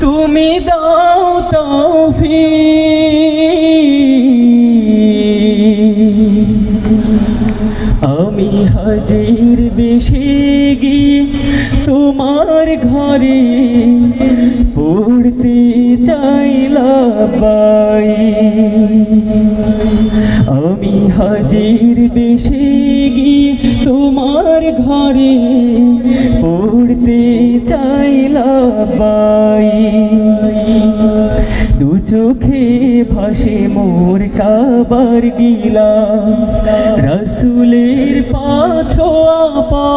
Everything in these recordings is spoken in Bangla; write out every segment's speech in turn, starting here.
তুমি দাও তৌফি আমি হাজির বেশি গিয়ে তোমার ঘরে পড়তে চাইলাবাই আমি হাজির বেশি তোমার ঘরে পড়তে চাইলাবাই দু চোখে ভাসে মোর কাবার গিলা রসুলের পাছো আপা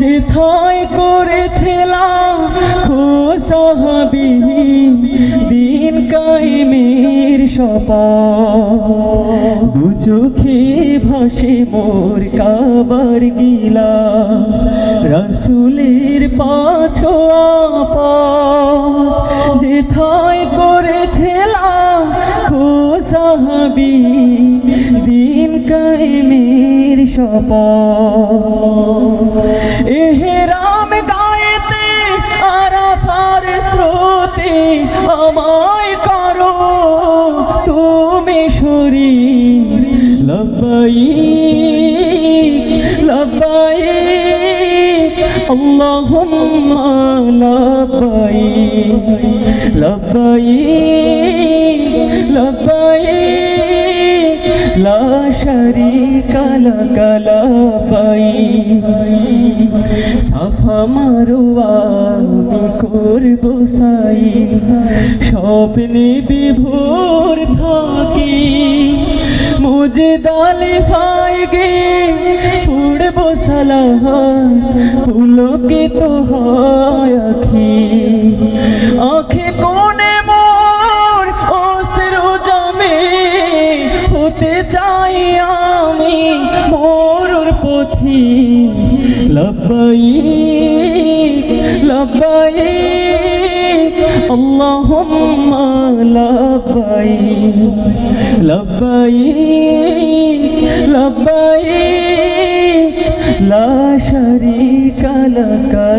যেথায় করেছিলাম খোসাহাবি দিন সপা দু চোখে ভাসে মোর কাবার গিলা। রসুলের পাছো আপা যেথায় করেছিলাম খোসাহাবি দিন কায়েমের সপা এহেরাম গায়েতে আরাফার স্রোতে আমায় করো নামে সরি? লব্বাই লব্বাই আল্লাহুম্মা লব্বাই তারি কালা কালা পাই। সাফা মারুয়া করব সাই। স্বপ্নে বিভোর থাকি। মুজে দালে ভাই গে উড়ব সালাহ। ফুলকে তো হয় আখি। মোর পুথি লবাই লবাই আল্লাহুম্মা লবাই লবাই লবাই লা শারিকা লাকা